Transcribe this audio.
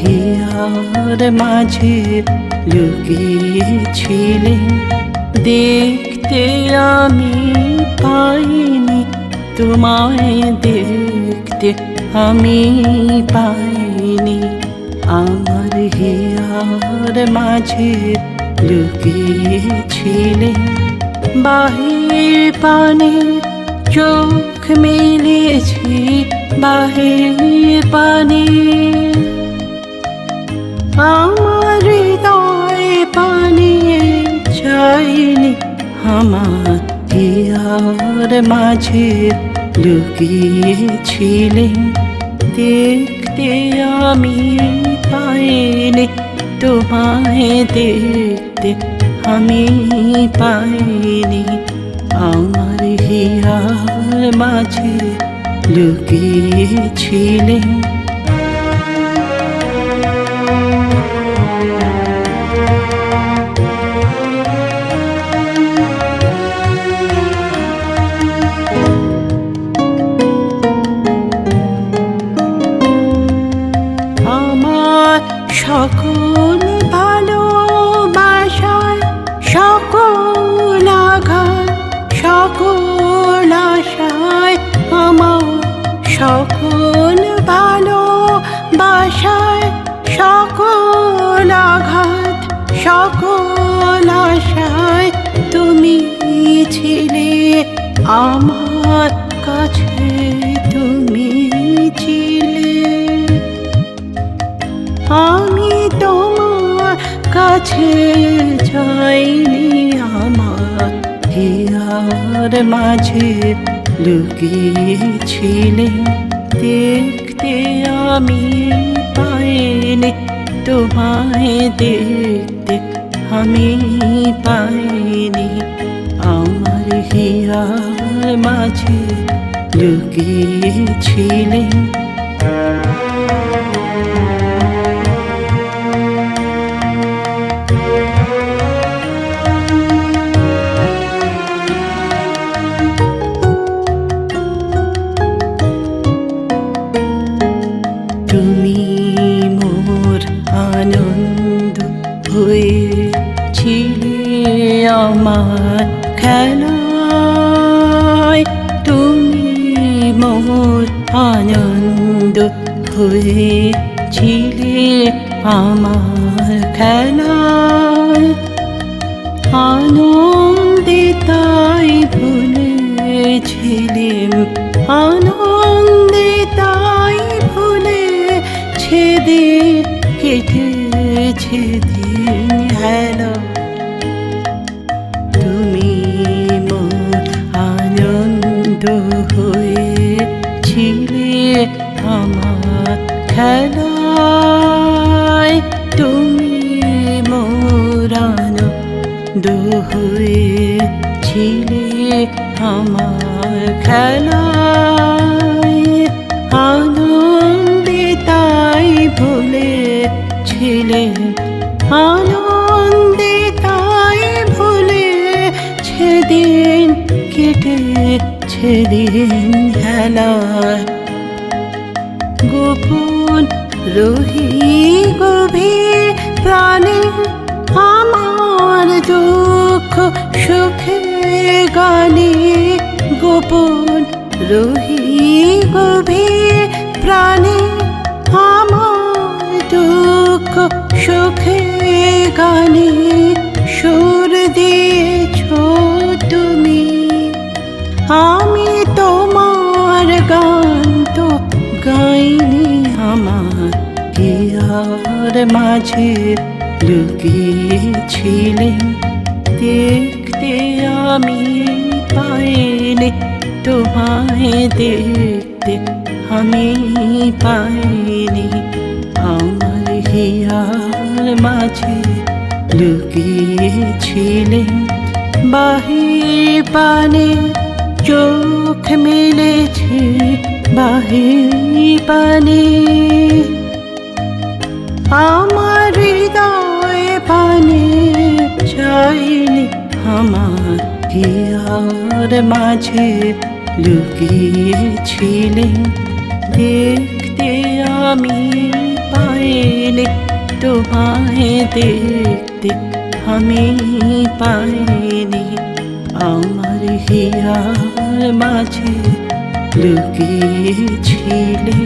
Here মাঝে লুকিয়েছিলে। দেখতে আমি পাইনি, তোমায় দেখতে আমি পাইনি। আমার হিয়ার মাঝে লুকিয়েছিলে। বাহির পানে চোখ মেলেছি বাহির পানে। আমার হৃদয় পানি চাইনি, আমার হিয়ার মাঝে লুকিয়েছিলে। দেখতে আমি পাইনি, তোমায় দেখতে আমি পাইনি। আমার হিয়ার মাঝে লুকিয়েছিলে। আমার সকল আমার কাছে তুমি ছিলে। আমি তোমার কাছে যাইনি আমার হিয়ার মাঝে লুকিয়েছিলে। দেখতে আমি পাইনি, তোমায় দেখতে আমি পাইনি। হিয়ার মাঝে লুকিয়েছিলে। মোর আনন্দ হয়েছিলে আমার খেলায় আনন্দে তাই ভুলেছিলেম আনন্দে তাই ভুলে ছেদে কেটেছে দিন হেলা। তুমি মোর আনন্দ হয়েছিলে খেলায় তুমি মোর আনন্দ ছিলে আমার খেলায়। আনন্দে তাই ভুলে ছিলেন আনন্দে তাই ভুলে সেদিন কেটে, সেদিন খেলায় গোপন রহি গভীর প্রাণে আমার দুঃখ, সুখে গানে গোপন রহি গভীর প্রাণে আমার দুঃখ, সুখে গানে হিয়ার মাঝে লুকিয়েছিলে দেখতে আমি পাইনি, তোমায় দেখতে আমি পাইনি। আমার হিয়ার মাঝে লুকিয়েছিলে বাহির পানে চোখ মেলেছে, বাহির পানে আমার হৃদয় পানে চাইনি আমার হিয়ার মাঝে লুকিয়েছিলে। দেখতে আমি পাইনি, তোমায় দেখতে আমি পাইনি। আমার হিয়ার মাঝে লুকিয়েছিলে।